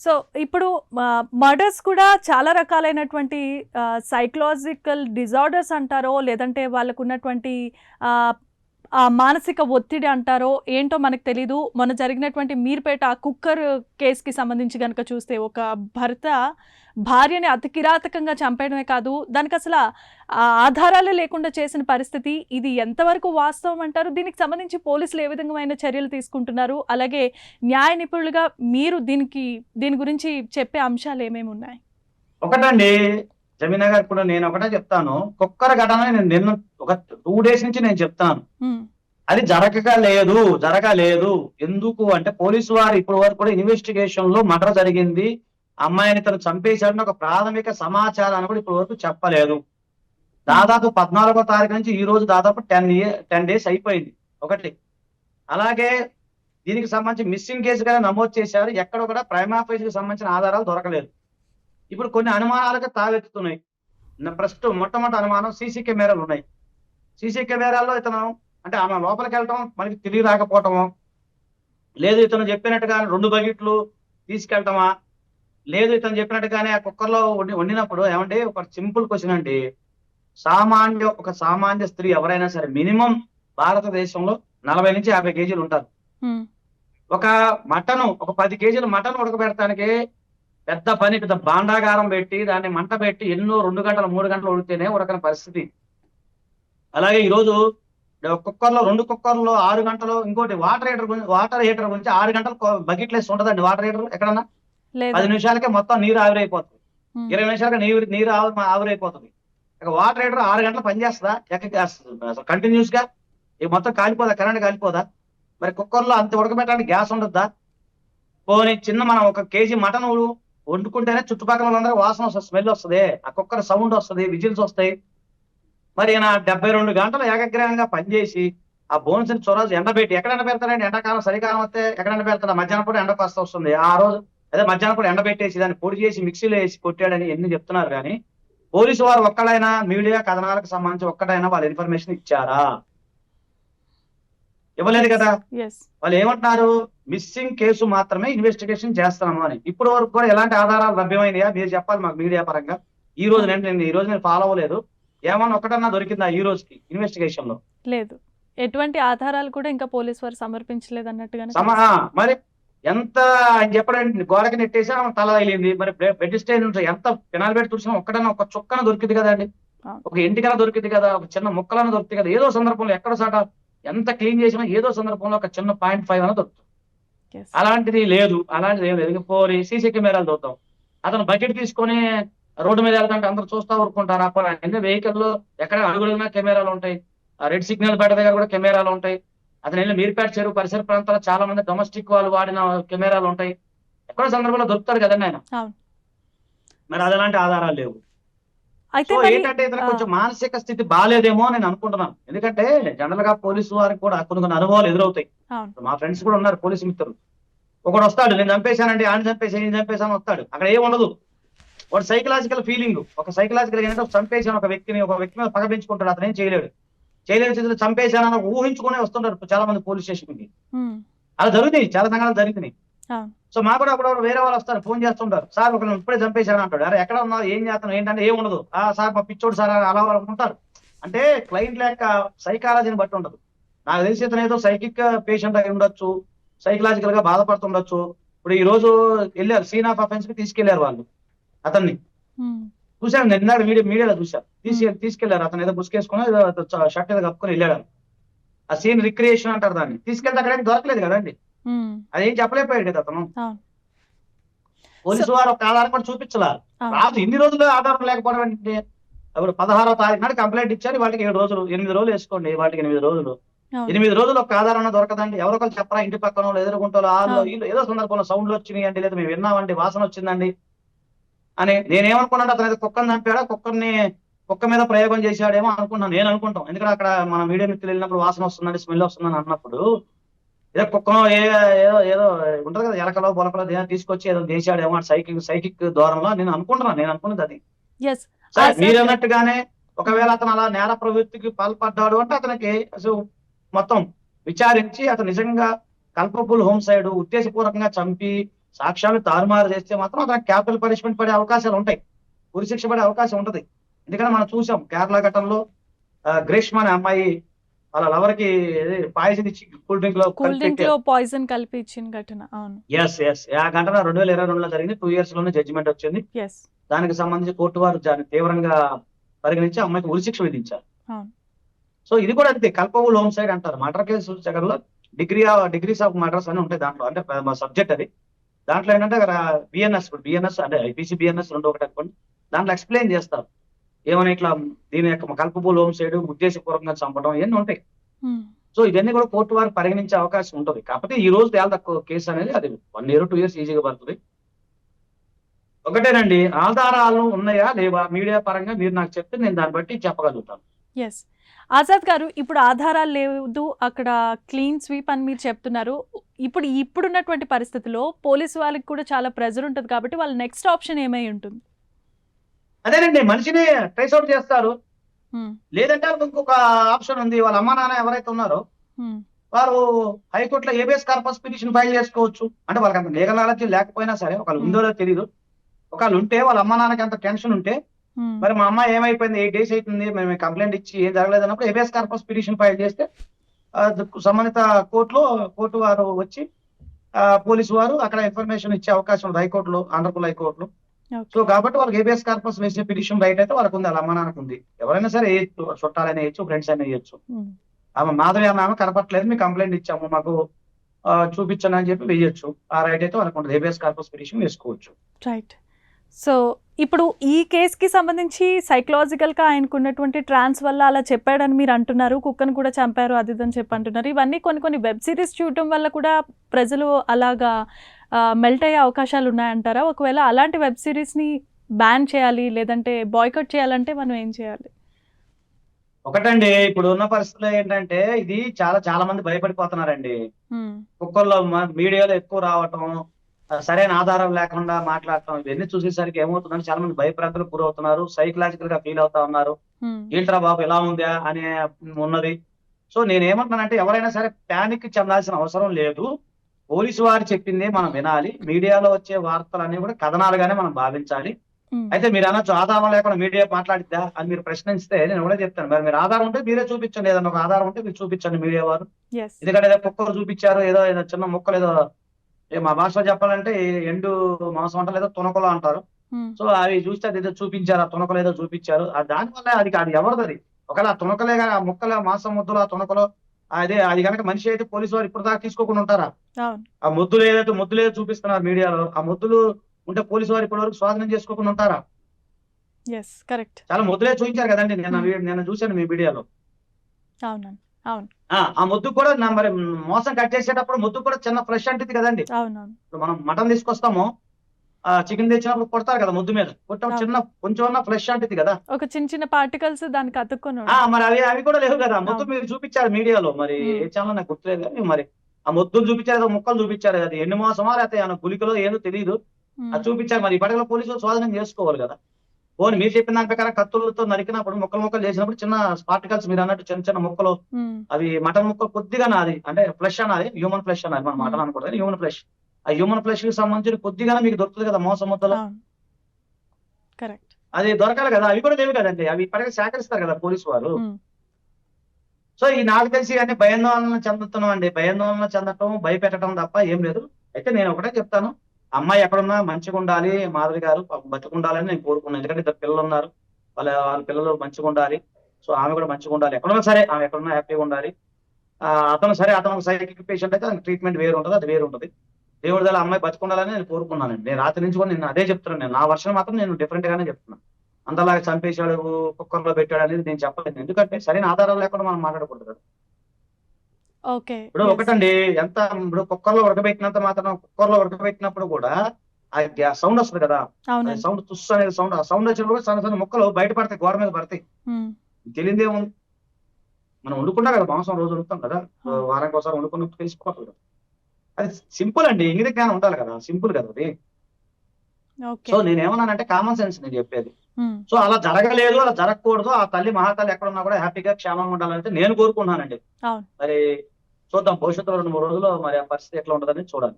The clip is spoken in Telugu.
సో ఇప్పుడు మర్డర్స్ కూడా చాలా రకాలైనటువంటి సైకలాజికల్ డిజార్డర్స్ అంటారో లేదంటే వాళ్ళకు ఉన్నటువంటి మానసిక ఒత్తిడి అంటారో ఏంటో మనకు తెలీదు. మొన్న జరిగినటువంటి మీర్పేట ఆ కుక్కర్ కేసుకి సంబంధించి కనుక చూస్తే ఒక భర్త భార్యని అతి కిరాతకంగా చంపేయడమే కాదు దానికి అసలు ఆధారాలు లేకుండా చేసిన పరిస్థితి ఇది ఎంతవరకు వాస్తవం అంటారు? దీనికి సంబంధించి పోలీసులు ఏ విధమైన చర్యలు తీసుకుంటున్నారు? అలాగే న్యాయ నిపుణులుగా మీరు దీనికి దీని గురించి చెప్పే అంశాలు ఏమేమి ఉన్నాయి? ఒకటండి జమీనా గారు ఇప్పుడు నేను ఒకటే చెప్తాను. కుక్కర ఘటన నేను నిన్న ఒక టూ డేస్ నుంచి నేను చెప్తాను. అది జరగక లేదు జరగలేదు. ఎందుకు అంటే పోలీసు వారు ఇప్పటి వరకు కూడా ఇన్వెస్టిగేషన్లో మర్డర్ జరిగింది. అమ్మాయిని తను చంపేశాడని ఒక ప్రాథమిక సమాచారాన్ని కూడా ఇప్పటి వరకు చెప్పలేదు. దాదాపు పద్నాలుగో తారీఖు నుంచి ఈ రోజు దాదాపు టెన్ టెన్ డేస్ అయిపోయింది. ఒకటి. అలాగే దీనికి సంబంధించి మిస్సింగ్ కేసు కానీ నమోదు చేశారు. ఎక్కడ కూడా ప్రైమాఫైజ్కి సంబంధించిన ఆధారాలు దొరకలేదు. ఇప్పుడు కొన్ని అనుమానాలకు తావెత్తుతున్నాయి. ప్రస్తుతం మొట్టమొదటి అనుమానం సీసీ కెమెరాలు ఉన్నాయి. సీసీ కెమెరాల్లో ఇతను అంటే ఆమె లోపలికి వెళ్ళటం మనకి తిరిగి రాకపోవటము లేదు ఇతను చెప్పినట్టుగా రెండు బకెట్లు తీసుకెళ్ళటమా లేదు ఇతను చెప్పినట్టుగానే ఆ కుక్కర్లో వండి వండినప్పుడు ఏమంటే ఒక సింపుల్ క్వశ్చన్ అండి. సామాన్య ఒక సామాన్య స్త్రీ ఎవరైనా సరే మినిమం భారతదేశంలో నలభై నుంచి యాభై కేజీలు ఉంటారు. ఒక మటన్ ఒక పది కేజీల మటన్ ఉడకబెడటానికి పెద్ద పని పెద్ద భాండాగారం పెట్టి దాన్ని మంట పెట్టి ఎన్నో రెండు గంటలు మూడు గంటలు ఉడితేనే ఉడకని పరిస్థితి. అలాగే ఈరోజు కుక్కర్లో రెండు కుక్కర్లో ఆరు గంటలు ఇంకోటి వాటర్ హీటర్ గురించి వాటర్ హీటర్ గురించి ఆరు గంటలు బకెట్లు వేసి ఉంటుందండి వాటర్ హీటర్ ఎక్కడన్నా? పది నిమిషాలకే మొత్తం నీరు ఆవిరైపోతుంది. ఇరవై నిమిషాలకి నీరు నీరు ఆవి ఆవిరైపోతుంది. ఇక వాటర్ హీటర్ ఆరు గంటలు పనిచేస్తుందా? ఎక్కడికి అసలు కంటిన్యూస్గా? ఇక మొత్తం కాలిపోదా? కరెంట్ కాలిపోదా? మరి కుక్కర్లో అంత ఉడకబెట్టడానికి గ్యాస్ ఉండద్దా? పోనీ చిన్న మనం ఒక కేజీ మటన్ వండుకుంటేనే చుట్టుపక్కల వాళ్ళందరూ వాసన వస్తుంది స్మెల్ వస్తుంది. ఆ కుక్కర్ సౌండ్ వస్తుంది విజిల్స్ వస్తాయి. మరి ఈయన డెబ్బై రెండు గంటలు ఏకగ్రహంగా పనిచేసి ఆ బోన్స్ చొరాజు ఎండబెట్టి ఎక్కడ ఎండబెడతాడండి ఎండాకాలం చలికాలం వస్తే ఎక్కడ ఎండబెడతాడు మధ్యాహ్నం పూట ఎండ కాస్త వస్తుంది. ఆ రోజు అదే మధ్యాహ్నం పూట ఎండబెట్టేసి దాన్ని పొడి చేసి మిక్సీలో వేసి కొట్టాడని ఎన్ని చెప్తున్నారు కానీ పోలీసు వారు ఒక్కడైనా మీడియా కథనాలకు సంబంధించి ఒక్కడైనా వాళ్ళ ఇన్ఫర్మేషన్ ఇచ్చారా? ఇవ్వలేదు కదా? వాళ్ళు ఏమంటున్నారు? మిస్సింగ్ కేసు మాత్రమే ఇన్వెస్టిగేషన్ చేస్తున్నాము అని. ఇప్పటి వరకు కూడా ఎలాంటి ఆధారాలు లభ్యమైనయా? మీరు చెప్పాలి మాకు మీడియా పరంగా. ఈ రోజు నేను నేను ఈ రోజు నేను ఫాలో అవ్వలేదు. ఏమన్నా ఒకటన్నా దొరికిందా ఈ రోజుకి ఇన్వెస్టిగేషన్లో? లేదు. ఎటువంటి ఆధారాలు కూడా ఇంకా పోలీస్ వారు సమర్పించలేదు అన్నట్టుగా మరి ఎంత ఆయన చెప్పడానికి గోడకి నెట్టేసి ఆమె తల తగిలింది. మరి బెడ్ స్టైన్ ఎంత పినాలు పెట్టి చూసినా ఒక్కడన్నా ఒక చుక్కన దొరికింది కదండి అవును. ఒక ఇంటికన దొరికింది కదా ఒక చిన్న ముక్కలన దొరుకుతుంది కదా. ఏదో సందర్భంలో ఎక్కడ సాట ఎంత క్లీన్ చేసినా ఏదో సందర్భంలో ఒక చిన్న పాయింట్ ఫైవ్ అన్న దొరుకుతుంది. అలాంటిది లేదు. అలాంటిది ఏం లేదు. పోరి సీసీ కెమెరాలు చూద్దాం. అతను బకెట్ తీసుకొని రోడ్డు మీద వెళ్తుంటే అందరూ చూస్తా ఊరుకుంటారు. అప్పుడు వెహికల్లో ఎక్కడ అడుగులున్నా కెమెరాలు ఉంటాయి. ఆ రెడ్ సిగ్నల్ బయట దగ్గర కూడా కెమెరాలు ఉంటాయి. అతను వెళ్ళి మీర్పేట చెరువు పరిసర ప్రాంతాల్లో చాలా మంది డొమెస్టిక్ వాళ్ళు వాడిన కెమెరాలు ఉంటాయి. ఎక్కడో సందర్భంలో దొరుకుతారు కదండి ఆయన. మరి అది అలాంటి ఆధారాలు లేవు. సో ఏంటంటే ఇతను. కొంచెం మానసిక స్థితి బాగాలేదేమో నేను అనుకుంటున్నాను. ఎందుకంటే జనరల్గా పోలీసు వారికి కూడా కొన్ని కొన్ని అనుభవాలు ఎదురవుతాయి. మా ఫ్రెండ్స్ కూడా ఉన్నారు పోలీసు మిత్రులు. ఒకడు వస్తాడు నేను చంపేశానండి ఆయన చంపేసి నేను చంపేశాను వస్తాడు. అక్కడ ఏం ఉండదు. వాడు సైకలాజికల్ ఫీలింగ్ ఒక సైకలాజికల్ ఏంటంటే ఒక చంపేశాను ఒక వ్యక్తిని ఒక వ్యక్తి మీద పగ పెంచుకుంటాడు అతను ఏం చేయలేడు. చేయలేని స్థితిలో చంపేశానని ఊహించుకునే వస్తుంటారు చాలా మంది పోలీస్ స్టేషన్ అలా జరుగుతాయి. చాలా సంఘటనలు జరుగుతున్నాయి. సో మా కూడా అప్పుడు వేరే వాళ్ళు వస్తారు ఫోన్ చేస్తుంటారు. సార్ ఒకరిని ఇప్పుడే చంపేశాను అంటాడు. అరే ఎక్కడ ఉన్నావు? ఏం చేస్తున్నావు? ఏంటంటే ఏం ఉండదు. ఆ సార్ మా పిచ్చోడు సార్ అలా వాళ్ళు ఉంటారు. అంటే క్లయింట్ లేక సైకాలజీని బట్టి ఉండదు. నాకు తెలిసి ఇతను ఏదో సైకిక్ పేషెంట్ అయి ఉండొచ్చు సైకలాజికల్గా బాధపడుతుండొచ్చు. ఇప్పుడు ఈ రోజు వెళ్ళారు సీన్ ఆఫ్ అఫెన్స్కి తీసుకెళ్ళారు వాళ్ళు అతన్ని. చూశాను నేను ఇందాక మీడియా మీడియాలో చూశాను తీసి తీసుకెళ్ళారు అతను ఏదో బుస్కేసుకుని ఏదో షర్ట్ ఏదో కప్పుకొని వెళ్ళాడు. ఆ సీన్ రిక్రియేషన్ అంటారు దాన్ని. తీసుకెళ్తే అక్కడ దొరకలేదు కదండి అదేం చెప్పలేకపోయాడు కదా అతను. పోలీసు వారు ఒక ఆధారం కూడా చూపించలా. రాదు ఇన్ని రోజులు ఆధారం లేకపోవడం ఏంటి? అప్పుడు పదహారో తారీఖు నాడు కంప్లైంట్ ఇచ్చారు. వాళ్ళకి ఏడు రోజులు ఎనిమిది రోజులు వేసుకోండి. వాటికి ఎనిమిది రోజులు. ఎనిమిది రోజులు ఒక ఆధారం అన్న దొరకదండి. ఎవరో ఒకరు చెప్పరా ఇంటి పక్కన వాళ్ళు ఎదుర్కొంటారు వాళ్ళు ఏదో సందర్భంలో సౌండ్లు వచ్చినాయి అండి లేదా మేము విన్నామండి వాసన వచ్చిందండి. అని నేనేమనుకున్నాను అతను ఏదో కుక్కని చంపాడా? కుక్కర్ని కుక్క మీద ప్రయోగం చేశాడేమో అనుకున్నాను. నేను అనుకుంటాం ఎందుకంటే అక్కడ మన మీడియా మిత్రులు వెళ్ళినప్పుడు వాసన వస్తుందండి స్మెల్ వస్తుందని అన్నప్పుడు ఏదో కుక్కనో ఏ ఏదో ఏదో ఉంటది కదా ఎలకలో బొలకలో దేని తీసుకొచ్చి ఏదో చేశాడేమో సైకిక్ సైకిక్ ద్వారంలో నేను అనుకుంటున్నాను నేను అనుకున్నది అది. మీరు. అన్నట్టుగానే ఒకవేళ అతను అలా నేర ప్రవృత్తికి పాల్పడ్డాడు అంటే అతనికి అసలు మొత్తం విచారించి అతను నిజంగా కల్పబుల్ హోమ్ సైడ్ ఉద్దేశపూర్వకంగా చంపి సాక్ష్యాలు తారుమారు చేస్తే మాత్రం అతనికి క్యాపిటల్ పనిష్మెంట్ పడే అవకాశాలు ఉంటాయి. ఉరిశిక్ష పడే అవకాశం ఉంటది. ఎందుకంటే మనం చూసాం కేరళ ఘటనలో గ్రీష్మ అనే అమ్మాయి వాళ్ళ లవర్కి పాయసం ఇచ్చి కూల్ డ్రింక్లో కూల్ డ్రింక్లో పాయిజన్ కలిపి ఇచ్చిన ఘటన అవును. ఎస్ ఎస్ ఆ ఘటన రెండు వేల ఇరవై రెండులో జరిగింది. టూ ఇయర్స్లోనే జడ్జిమెంట్ వచ్చింది. దానికి సంబంధించి కోర్టు వారు దాన్ని తీవ్రంగా పరిగణించి అమ్మాయికి ఉరిశిక్ష విధించారు. అవును. సో ఇది కూడా అంతే. కల్పబుల్ హోమ్ సైడ్ అంటారు. మర్డర్ కేసు జగన్లో డిగ్రీ డిగ్రీస్ ఆఫ్ మర్డర్స్ అని ఉంటాయి దాంట్లో. అంటే సబ్జెక్ట్ అది. దాంట్లో ఏంటంటే బిఎన్ఎస్ బిఎన్ఎస్ అంటే ఐపీసీ బిఎన్ఎస్ రెండు ఒకటి అనుకోండి. దాంట్లో ఎక్స్ప్లెయిన్ చేస్తారు. ఏమైనా ఇట్లా దీని యొక్క కల్పబుల్ హోమ్ సైడ్ ఉద్దేశపూర్వకంగా చంపడం ఇవన్నీ ఉంటాయి. సో ఇవన్నీ కూడా కోర్టు వారు పరిగణించే అవకాశం ఉంటుంది. కాకపోతే ఈ రోజు తేల తక్కువ కేసు అనేది అది వన్ ఇయర్ టూ ఇయర్స్ ఈజీగా పడుతుంది. ఒకటేనండి ఆధారాలు ఉన్నాయా లేవా? మీడియా పరంగా మీరు నాకు చెప్తే నేను దాన్ని బట్టి చెప్పగలుగుతాను. ఎస్ ఆజాద్ గారు ఇప్పుడు ఆధారాలు లేదు అక్కడ క్లీన్ స్వీప్ అని మీరు చెప్తున్నారు. ఇప్పుడు ఇప్పుడున్నటువంటి పరిస్థితిలో పోలీసు వాళ్ళకి కూడా చాలా ప్రెజర్ ఉంటుంది కాబట్టి వాళ్ళ నెక్స్ట్ ఆప్షన్ ఏమై ఉంటుంది? అదేనండి మనిషిని ట్రేస్ అవుట్ చేస్తారు. లేదంటే ఇంకొక ఆప్షన్ ఉంది వాళ్ళ అమ్మా నాన్న ఎవరైతే ఉన్నారో వారు హైకోర్టులో ఏబిఎస్ కార్పస్ పిటిషన్ ఫైల్ చేసుకోవచ్చు. అంటే వాళ్ళకి అంత లీగల్ నాలెడ్జ్ లేకపోయినా సరే ఒకళ్ళు ఉందో లేదో తెలియదు ఒకళ్ళు ఉంటే వాళ్ళ అమ్మా నాన్నకి అంత టెన్షన్ ఉంటే మరి మా అమ్మాయి ఏమైపోయింది ఎయిట్ డేస్ అవుతుంది మేము కంప్లైంట్ ఇచ్చి ఏం జరగలేదు అన్నప్పుడు ఏబిఎస్ కార్పస్ పిటిషన్ ఫైల్ చేస్తే సంబంధిత కోర్టులో కోర్టు వారు వచ్చి పోలీసు వారు అక్కడ ఇన్ఫర్మేషన్ ఇచ్చే అవకాశం ఉంది హైకోర్టులో ఆంధ్రప్రదేశ్ హైకోర్టులో. సో కాబట్టి వాళ్ళకి ఏబిఎస్ కార్పస్ వేసే పిటిషన్ రైట్ అయితే వాళ్ళకు ఉంది వాళ్ళ అమ్మ నాన్నకు ఉంది. ఎవరైనా సరే వేయచ్చు చుట్టాలైనా వేయచ్చు ఫ్రెండ్స్ అయినా వేయచ్చు. ఆమె మాధవి అన్న ఆమె కనపట్లేదు మేము కంప్లైంట్ ఇచ్చాము మాకు చూపించండి అని చెప్పి వేయచ్చు. ఆ రైట్ అయితే వాళ్ళకు ఉంటుంది ఏబిఎస్ కార్పస్ పిటిషన్ వేసుకోవచ్చు. రైట్ సో ఇప్పుడు ఈ కేసుకి సంబంధించి సైకలాజికల్గా ఆయనకు ఉన్నటువంటి ట్రాన్స్ వల్ల అలా చెప్పాడని మీరు అంటున్నారు కుక్కను కూడా చంపారు అది ఇది అని చెప్పి అంటున్నారు. ఇవన్నీ కొన్ని కొన్ని వెబ్ సిరీస్ చూడటం వల్ల కూడా ప్రజలు అలాగా మెల్ట్ అయ్యే అవకాశాలు ఉన్నాయంటారా? ఒకవేళ అలాంటి వెబ్ సిరీస్ని బ్యాన్ చేయాలి లేదంటే బాయ్కట్ చేయాలంటే మనం ఏం చేయాలి? ఒకటండి ఇప్పుడు ఉన్న పరిస్థితుల్లో ఏంటంటే ఇది చాలా చాలా మంది భయపడిపోతున్నారండి. కుక్కల్లో మీడియాలో ఎక్కువ రావటం సరైన ఆధారం లేకుండా మాట్లాడటం ఇవన్నీ చూసేసరికి ఏమవుతుందంటే చాలా మంది భయప్రాంతులకు గురవుతున్నారు సైకలాజికల్గా ఫీల్ అవుతా ఉన్నారు. ఏంట్రా బాబు ఎలా ఉందా అనే ఉన్నది. సో నేను ఏమంటున్నానంటే ఎవరైనా సరే ప్యానిక్ చెందాల్సిన అవసరం లేదు. పోలీసు వారు చెప్పిందే మనం వినాలి. మీడియాలో వచ్చే వార్తలన్నీ కూడా కథనాలుగానే మనం భావించాలి. అయితే మీరు అనొచ్చు ఆధారం లేకుండా మీడియా మాట్లాడిద్దా అని మీరు ప్రశ్నిస్తే నేను కూడా చెప్తాను. మరి మీరు ఆధారం ఉంటే మీరే చూపించండి. ఏదైనా ఒక ఆధారం ఉంటే మీరు చూపించండి మీడియా వారు. ఎందుకంటే ఏదో కుక్కలు చూపించారు ఏదో ఏదో చిన్న ముక్కలు ఏదో మా భాషలో చెప్పాలంటే ఎండు మాంసం అంటారు ఏదో తునకలు అంటారు. సో అవి చూస్తే అది ఏదో చూపించారు ఆ తునకలు ఏదో చూపించారు. దానివల్ల అది అది ఎవరిది అది? ఒకవేళ ఆ తునకలే కానీ ఆ ముక్కల మాంసం ముద్దలు ఆ తునకలు అదే అది కనుక మనిషి అయితే పోలీసు వారు ఇప్పుడు దాకా తీసుకోకుండా ఉంటారా? ఆ ముద్దులు ఏదైతే ముద్దులు ఏదో చూపిస్తున్నారు మీడియాలో ఆ ముద్దులు ఉంటే పోలీసు వారు ఇప్పటి వరకు స్వాధీనం చేసుకోకుండా ఉంటారా? కరెక్ట్ చాలా ముద్దులే చూపించారు కదండి నేను. నేను చూశాను మీ వీడియోలో అవునండి. అవును ఆ ముద్దు కూడా మరి మోసం కట్ చేసేటప్పుడు ముద్దు కూడా చిన్న ఫ్రెష్ అంటుంది కదండి. మనం మటన్ తీసుకొస్తాము ఆ చికెన్ తెచ్చినప్పుడు కొడతారు కదా ముద్దు మీద. అవును. చిన్న కొంచెం ఫ్రెష్ అంటుంది కదా. ఒక చిన్న చిన్న పార్టికల్స్ దానికి అతుక్కొని. మరి అవి అవి కూడా లేవు కదా. ముద్దు. మీరు చూపించారు మీడియాలో. మరి. ఏ ఛానల్ నాకు గుర్తులేదు కానీ మరి ఆ ముద్దులు చూపించారు ఏదో ముక్కలు చూపించారు అది ఎన్ని మోసమా లేకపోతే గులికలో ఏదో తెలియదు అది చూపించారు. మరి ఇప్పటికీ పోలీసులు స్వాధీనం చేసుకోవాలి కదా. పోనీ మీరు చెప్పిన దాని ప్రకారం కత్తులతో నరికినప్పుడు ముక్కలు ముక్కలు చేసినప్పుడు చిన్న పార్టికల్స్ మీరు అన్నట్టు చిన్న చిన్న ముక్కలు. అవి మటన్ ముక్క కొద్దిగా నాది అంటే ఫ్లెష్ అన్నది హ్యూమన్ ఫ్లెష్ అన్నది మనం మటన్ అనుకోవడం హ్యూమన్ ఫ్లెష్ ఆ హ్యూమన్ ఫ్లెష్కి సంబంధించి కొద్దిగా మీకు దొరుకుతుంది కదా మోసం ముద్దలో? అది దొరకాలి కదా అవి కూడా లేవు కదండి అవి ఇప్పటికే సేకరిస్తారు కదా పోలీసు వారు. సో ఈ నాకు తెలిసి అన్ని భయాందోళన చెందుతున్నాం అండి భయాందోళన చెందటం భయపెట్టడం తప్ప ఏం లేదు. అయితే నేను ఒకటే చెప్తాను అమ్మాయి ఎక్కడున్నా మంచిగా ఉండాలి మాధవి గారు బతుకుండాలని నేను కోరుకున్నాను. ఎందుకంటే ఇద్దరు పిల్లలు ఉన్నారు. వాళ్ళ వాళ్ళ పిల్లలు మంచిగా ఉండాలి. సో ఆమె కూడా మంచిగా ఉండాలి. ఎక్కడున్నా సరే ఆమె ఎక్కడున్నా హ్యాపీగా ఉండాలి. ఆ, అతను సరే అతను సైకిక్ పేషెంట్ అయితే ట్రీట్మెంట్ వేరు ఉంటుంది అది వేరు ఉంటుంది. దేవుడి దళ అమ్మాయి బతుకుండాలని నేను కోరుకున్నానండి నేను రాత్రి నుంచి కూడా నేను అదే చెప్తున్నాను. నేను నా వర్షం మాత్రం నేను డిఫరెంట్ గానే చెప్తున్నాను. అంతలాగా చంపేశాడు కుక్కర్లో పెట్టాడు అనేది నేను చెప్పలేదు. ఎందుకంటే సరైన ఆధారాలు లేకుండా మనం మాట్లాడకూడదు కదా. ఇప్పుడు. ఒకటండి ఎంత ఇప్పుడు కుక్కర్లో ఉడకబెట్టినంత మాత్రం కుక్కర్లో ఉడకబెట్టినప్పుడు కూడా ఆ సౌండ్ వస్తుంది కదా. సౌండ్ తుస్సు అనేది సౌండ్ ఆ సౌండ్ వచ్చినప్పుడు సన్న సన్న ముక్కలు బయట పడతాయి గోడ మీద పడతాయి. తెలియదే ఉంది మనం వండుకున్నా కదా మాంసం రోజు వండుతాం కదా. వారానికి ఒకసారి వండుకున్నప్పుడు తెలిసిపోతుంది కదా. అది సింపుల్ అండి ఇంగిత జ్ఞానం ఉండాలి కదా సింపుల్ కదా అది. సో నేను ఏమన్నానంటే కామన్ సెన్స్ నేను చెప్పేది. సో అలా జరగలేదు అలా జరగకూడదు ఆ తల్లి మహాతల్లి ఎక్కడ ఉన్నా కూడా హ్యాపీగా క్షేమంగా ఉండాలంటే నేను కోరుకున్నానండి మరి చూద్దాం. భవిష్యత్తులో రెండు మూడు రోజుల్లో మరి ఆ పరిస్థితి ఎట్లా ఉంటుందని చూడాలి